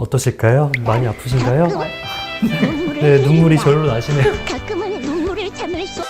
어떠실까요? 많이 아프신가요? 네, 눈물이. 절로 나시네요. 가끔은 눈물을 참을 수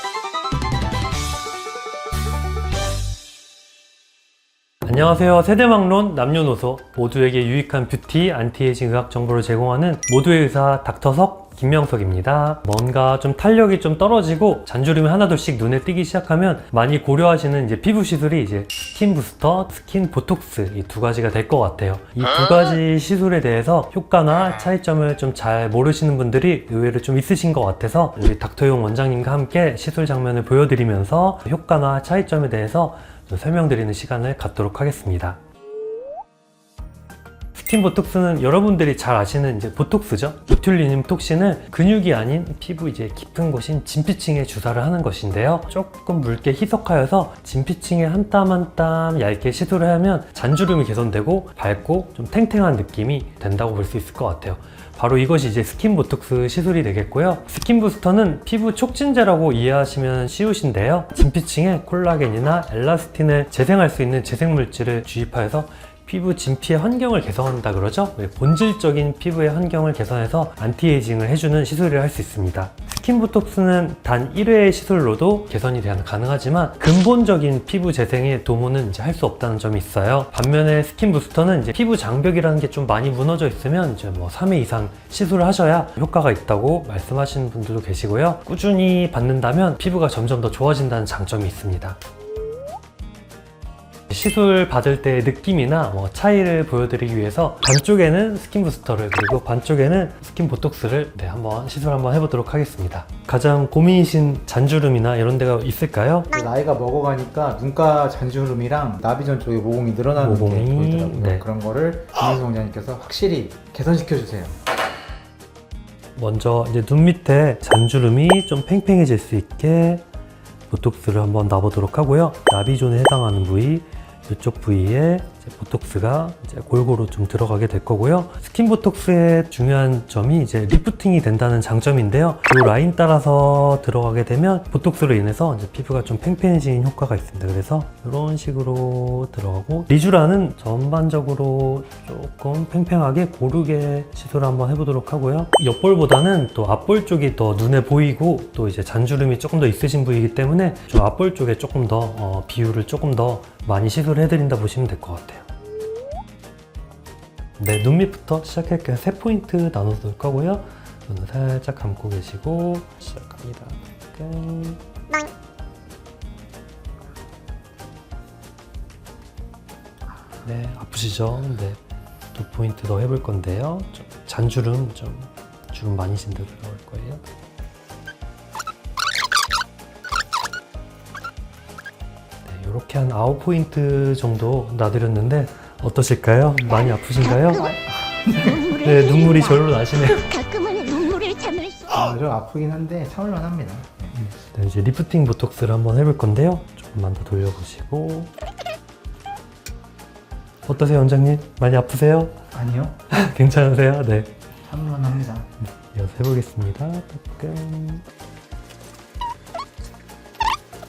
안녕하세요. 세대막론 남녀노소 모두에게 유익한 뷰티 안티에이징 의학 정보를 제공하는 모두의 의사 닥터석 김명석입니다. 뭔가 좀 탄력이 좀 떨어지고 잔주름이 하나둘씩 눈에 띄기 시작하면 많이 고려하시는 이제 피부 시술이 이제 스킨 부스터, 스킨 보톡스 이 두 가지가 될 것 같아요. 이 두 가지 시술에 대해서 효과나 차이점을 좀 잘 모르시는 분들이 의외로 좀 있으신 것 같아서 우리 닥터용 원장님과 함께 시술 장면을 보여드리면서 효과나 차이점에 대해서 좀 설명드리는 시간을 갖도록 하겠습니다. 스킨 보톡스는 여러분들이 잘 아시는 이제 보톡스죠. 보툴리늄 톡신을 근육이 아닌 피부 이제 깊은 곳인 진피층에 주사를 하는 것인데요. 조금 묽게 희석하여서 진피층에 한 땀 한 땀 얇게 시도를 하면 잔주름이 개선되고 밝고 좀 탱탱한 느낌이 된다고 볼 수 있을 것 같아요. 바로 이것이 이제 스킨 보톡스 시술이 되겠고요. 스킨 부스터는 피부 촉진제라고 이해하시면 쉬우신데요. 진피층에 콜라겐이나 엘라스틴을 재생할 수 있는 재생 물질을 주입하여서 피부 진피의 환경을 개선한다 그러죠? 네, 본질적인 피부의 환경을 개선해서 안티에이징을 해주는 시술을 할 수 있습니다. 스킨 보톡스는 단 1회의 시술로도 개선이 되- 가능하지만 근본적인 피부 재생의 도모는 이제 할 수 없다는 점이 있어요. 반면에 스킨 부스터는 이제 피부 장벽이라는 게 좀 많이 무너져 있으면 이제 뭐 3회 이상 시술을 하셔야 효과가 있다고 말씀하시는 분들도 계시고요. 꾸준히 받는다면 피부가 점점 더 좋아진다는 장점이 있습니다. 시술 받을 때의 느낌이나 뭐 차이를 보여드리기 위해서 반쪽에는 스킨 부스터를 그리고 반쪽에는 스킨 보톡스를 네, 한번 시술 한번 해보도록 하겠습니다. 가장 고민이신 잔주름이나 이런 데가 있을까요? 그 나이가 먹어가니까 눈가 잔주름이랑 나비전 쪽에 모공이 늘어나는 모공이, 게 보이더라고요. 네. 그런 거를 김민수 원장님께서 확실히 개선시켜 주세요. 먼저 이제 눈 밑에 잔주름이 좀 팽팽해질 수 있게 보톡스를 한번 놔보도록 하고요. 나비존에 해당하는 부위, 이쪽 부위에 이제 보톡스가 이제 골고루 좀 들어가게 될 거고요. 스킨 보톡스의 중요한 점이 이제 리프팅이 된다는 장점인데요. 이 라인 따라서 들어가게 되면 보톡스로 인해서 이제 피부가 좀 팽팽해지는 효과가 있습니다. 그래서 이런 식으로 들어가고 리쥬라는 전반적으로 조금 팽팽하게 고르게 시도를 한번 해보도록 하고요. 옆볼보다는 또 앞볼 쪽이 더 눈에 보이고 또 이제 잔주름이 조금 더 있으신 부위이기 때문에 좀 앞볼 쪽에 조금 더 어, 비율을 조금 더 많이 시도를 해드린다 보시면 될 것 같아요. 네, 눈 밑부터 시작할게요. 세 포인트 나눠서 놓을 거고요. 눈을 살짝 감고 계시고 시작합니다. 끝. 네, 아프시죠? 네, 두 포인트 더 해볼 건데요. 좀 잔주름 좀 주름 많이 신 데 들어갈 거예요. 네, 이렇게 한 아홉 포인트 정도 놔드렸는데 어떠실까요? 많이 아프신가요? 네, 눈물이. 절로 나시네요. 가끔은 눈물을 참을 수 아, 좀 아프긴 한데 참을만 합니다. 네, 이제 리프팅 보톡스를 한번 해볼 건데요. 조금만 더 돌려보시고. 어떠세요, 원장님? 많이 아프세요? 아니요, 괜찮으세요? 네. 참을만 합니다. 이어서 해보겠습니다. 조금.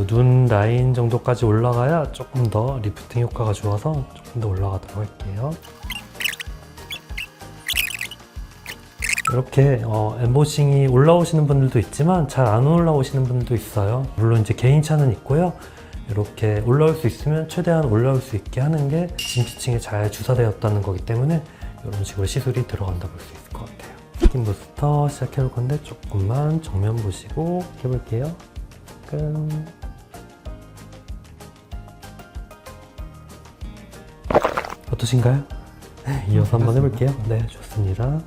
눈 라인 정도까지 올라가야 조금 더 리프팅 효과가 좋아서 조금 더 올라가도록 할게요. 이렇게 어, 엠보싱이 올라오시는 분들도 있지만 잘 안 올라오시는 분들도 있어요. 물론 이제 개인차는 있고요. 이렇게 올라올 수 있으면 최대한 올라올 수 있게 하는 게 진피층에 잘 주사되었다는 거기 때문에 이런 식으로 시술이 들어간다 볼 수 있을 것 같아요. 스킨 부스터 시작해 볼 건데 조금만 정면 보시고 해볼게요. 끝. 어떠신가요? 네, 이어서 한번 해볼게요. 네, 좋습니다.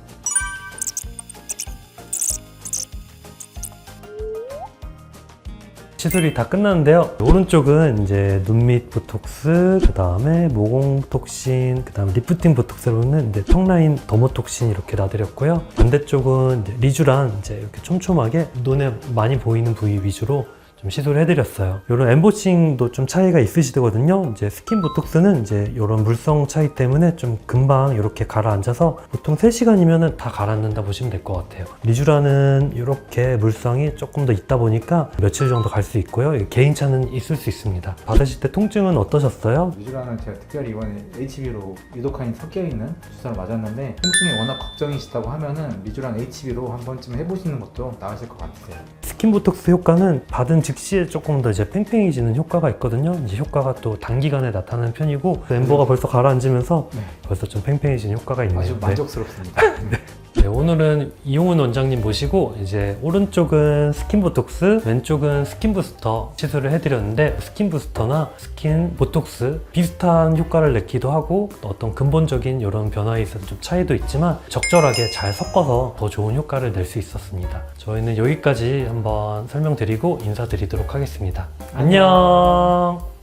시술이 다 끝났는데요. 오른쪽은 이제 눈밑 보톡스, 그 다음에 모공 톡신, 그 다음 리프팅 보톡스로는 이제 턱라인 더모톡신 이렇게 놔드렸고요. 반대쪽은 이제 리쥬란 이제 이렇게 촘촘하게 눈에 많이 보이는 부위 위주로 좀좀 시도를 해드렸어요. 이런 엠보싱도 좀 차이가 있으시거든요. 이제 스킨 보톡스는 이제 이런 물성 차이 때문에 좀 금방 이렇게 가라앉아서 보통 3시간이면 다 가라앉는다 보시면 될 것 같아요. 리쥬라는 이렇게 물성이 조금 더 있다 보니까 며칠 정도 갈 수 있고요. 개인차는 있을 수 있습니다. 받으실 때 통증은 어떠셨어요? 미주라는 제가 특별히 이번에 HB로 유독한이 섞여 있는 주사를 맞았는데 통증이 워낙 걱정이시다고 하면은 미주랑 HB로 한 번쯤 해보시는 것도 나으실 것 같으세요. 스킨 보톡스 효과는 받은 즉시에 조금 더 이제 팽팽해지는 효과가 있거든요. 이제 효과가 또 단기간에 나타나는 편이고 엠버가 벌써 가라앉으면서 네. 벌써 좀 팽팽해지는 효과가 있네요. 아주 네. 만족스럽습니다. 네, 오늘은 이용훈 원장님 모시고 이제 오른쪽은 스킨 보톡스, 왼쪽은 스킨 부스터 시술을 해드렸는데 스킨 부스터나 스킨 보톡스 비슷한 효과를 냈기도 하고 또 어떤 근본적인 이런 변화에 있어서 좀 차이도 있지만 적절하게 잘 섞어서 더 좋은 효과를 낼 수 있었습니다. 저희는 여기까지 한번 설명드리고 인사드리도록 하겠습니다. 안녕.